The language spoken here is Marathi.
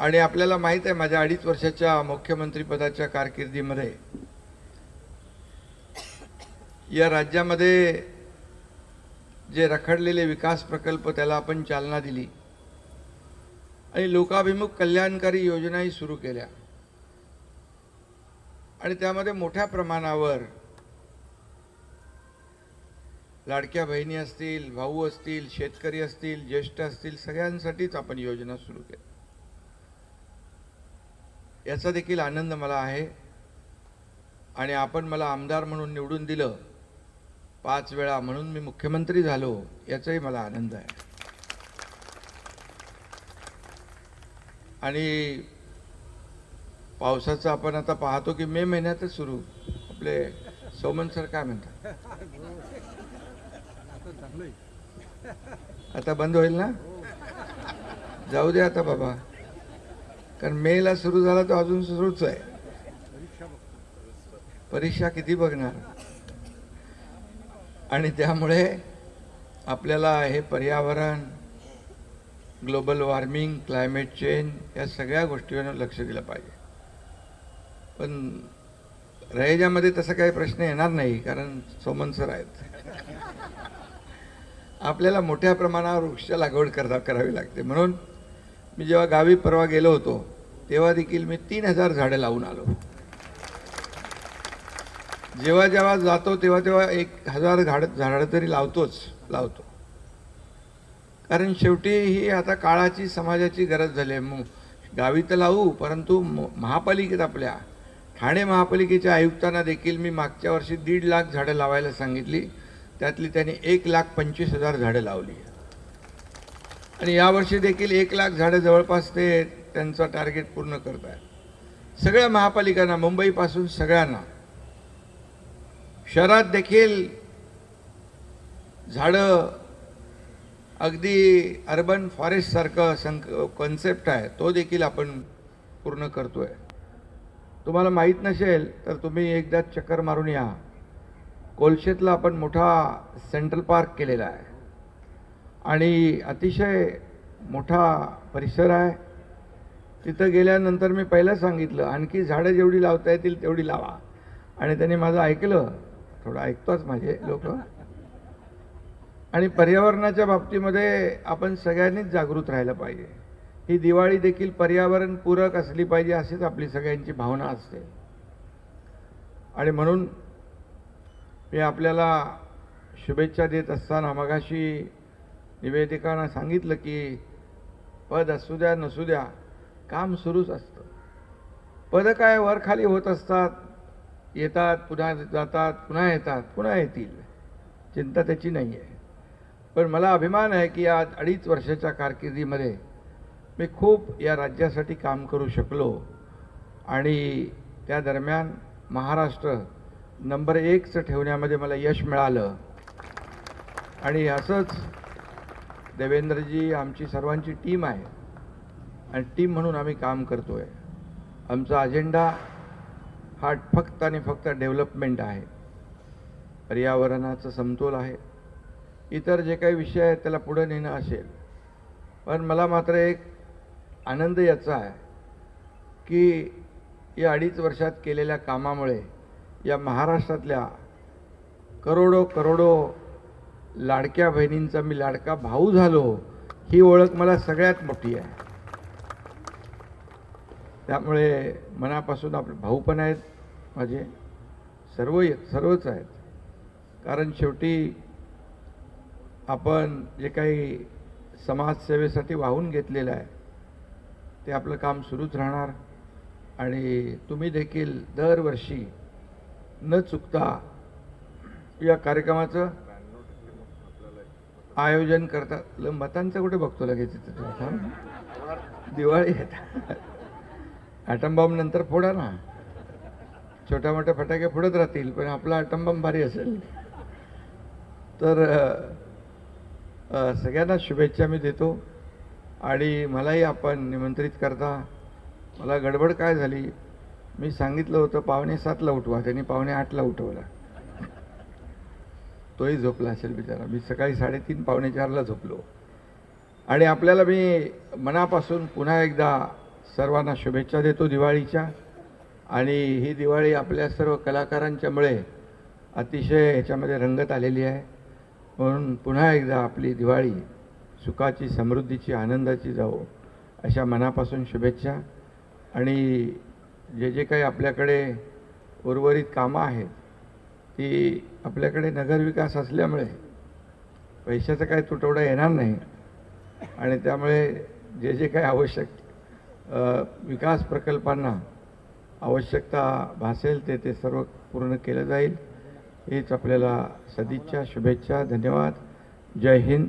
आणि आपल्याला माहीत आहे माझ्या अडीच वर्षाच्या मुख्यमंत्रीपदाच्या कारकिर्दीमध्ये या राज्यामध्ये जे रखडलेले विकास प्रकल्प त्याला आपण चालना दिली. आणि लोकाभिमुख कल्याणकारी योजनाही सुरू केल्या. आणि त्यामध्ये मोठ्या प्रमाणावर लाडक्या बहिणी असतील भाऊ असतील शेतकरी असतील ज्येष्ठ असतील सगळ्यांसाठीच आपण योजना सुरू केल्या. याचा देखील आनंद मला आहे. आणि आपण मला आमदार म्हणून निवडून दिलं पाच वेळा म्हणून मी मुख्यमंत्री झालो याचाही मला आनंद आहे. आणि पावसाचं आपण आता पाहतो की मे महिन्यातच सुरू. आपले सोमन सर काय म्हणतात? आता बंद होईल ना? जाऊ दे आता बाबा. कारण मेला सुरू झाला तर अजून सुरूच आहे. परीक्षा किती बघणार? आणि त्यामुळे आपल्याला हे पर्यावरण ग्लोबल वॉर्मिंग क्लायमेट चेंज या सगळ्या गोष्टीवर लक्ष दिलं पाहिजे. पण रहेजामध्ये तसा काही प्रश्न येणार नाही कारण सोमन सर आहेत. आपल्याला मोठ्या प्रमाणावर वृक्ष लागवड करता करावी लागते. म्हणून मी जेव्हा गावी परवा गेलो होतो तेव्हा देखील मी तीन हजार झाडं लावून आलो. जेव्हा जेव्हा जातो तेव्हा तेव्हा एक हजार झाड झाडं तरी लावतोच लावतो. कारण शेवटी ही आता काळाची समाजाची गरज झाली आहे. मग गावी तर लावू परंतु म- महापालिकेत आपल्या ठाणे महापालिकेच्या आयुक्तांना देखील मी मागच्या वर्षी दीड लाख झाडं लावायला सांगितली. त्यातली त्यांनी एक लाख पंचवीस हजार झाडं लावली. आणि यावर्षी देखील एक लाख झाडं जवळपास ते त्यांचा टार्गेट पूर्ण करत आहेत सगळ्या महापालिकांना मुंबईपासून सगळ्यांना शहरात देखील झाडं अगदी अर्बन फॉरेस्टसारखं संक कॉन्सेप्ट आहे तो देखील आपण पूर्ण करतो आहे तुम्हाला माहीत नसेल तर तुम्ही एकदा चक्कर मारून या. कोलशेतला आपण मोठा सेंट्रल पार्क केलेला आहे. आणि अतिशय मोठा परिसर आहे. तिथं गेल्यानंतर मी पहिलं सांगितलं आणखी झाडं जेवढी लावता येतील तेवढी लावा. आणि त्यांनी माझं ऐकलं. थोडं ऐकतोच माझे लोक. आणि पर्यावरणाच्या बाबतीमध्ये आपण सगळ्यांनीच जागृत राहिलं पाहिजे. ही दिवाळी देखील पर्यावरणपूरक असली पाहिजे अशीच आपली सगळ्यांची भावना असते. आणि म्हणून मी आपल्याला शुभेच्छा देत असताना मगाशी निवेदिकांना सांगितलं की पद असू द्या नसू द्या काम सुरूच असतं. पद काय वर खाली होत असतात येतात पुन्हा जातात पुन्हा येतात पुन्हा येतील. चिंता त्याची नाही आहे. पण मला अभिमान आहे की आज अडीच वर्षाच्या कारकिर्दीमध्ये मी खूप या राज्यासाठी काम करू शकलो आणि त्या दरम्यान महाराष्ट्र नंबर एकचं ठेवण्यामध्ये मला यश मिळालं. आणि असंच देवेंद्रजी आमची सर्वांची टीम आहे. आणि टीम म्हणून आम्ही काम करतो आहे आमचा अजेंडा हा फक्त आणि फक्त डेव्हलपमेंट आहे. पर्यावरणाचा समतोल आहे. इतर जे काही विषय आहेत त्याला पुढं नेणं असेल. पण मला मात्र एक आनंद याचा आहे की या अडीच वर्षात केलेल्या कामामुळे या महाराष्ट्रातल्या करोडो करोडो लाडक्या बहिणींचा मी लाडका भाऊ झालो ही ओळख मला सगळ्यात मोठी आहे. त्यामुळे मनापासून आपले भाऊ पण आहेत माझे सर्व सर्वच आहेत. कारण शेवटी आपण जे काही समाजसेवेसाठी वाहून घेतलेलं आहे ते आपलं काम सुरूच राहणार. आणि तुम्ही देखील दरवर्षी न चुकता या कार्यक्रमाचं आयोजन करतात. ल- मतांचं कुठे बघतो लगेच इथं दिवाळी येत नंतर फोडा ना. छोट्या मोठ्या फटाके फोडत राहतील पण आपला ॲटम भारी असेल. तर सगळ्यांना शुभेच्छा मी देतो. आणि मलाही आपण निमंत्रित करता. मला गडबड काय झाली? मी सांगितलं होतं पावणे सातला उठवा. त्यांनी पावणे आठला उठवला. तोही झोपला असेल बिचारा. मी सकाळी साडेतीन पावणे चारला झोपलो. आणि आपल्याला मी मनापासून पुन्हा एकदा सर्वांना शुभेच्छा देतो दिवाळीच्या. आणि ही दिवाळी आपल्या सर्व कलाकारांच्यामुळे अतिशय ह्याच्यामध्ये रंगत आलेली आहे. म्हणून पुन्हा एकदा आपली दिवाळी सुखाची समृद्धीची आनंदाची जावो अशा मनापासून शुभेच्छा. आणि जे जे काही आपल्याकडे उर्वरित कामं आहेत की आपल्याकडे नगरविकास असल्यामुळे पैशाचा काही तुटवडा येणार नाही आणि त्यामुळे जे जे काही आवश्यक विकास प्रकल्पांना आवश्यकता भासेल ते ते सर्व पूर्ण केलं जाईल. हीच आपल्याला सदिच्छा शुभेच्छा धन्यवाद. जय हिंद.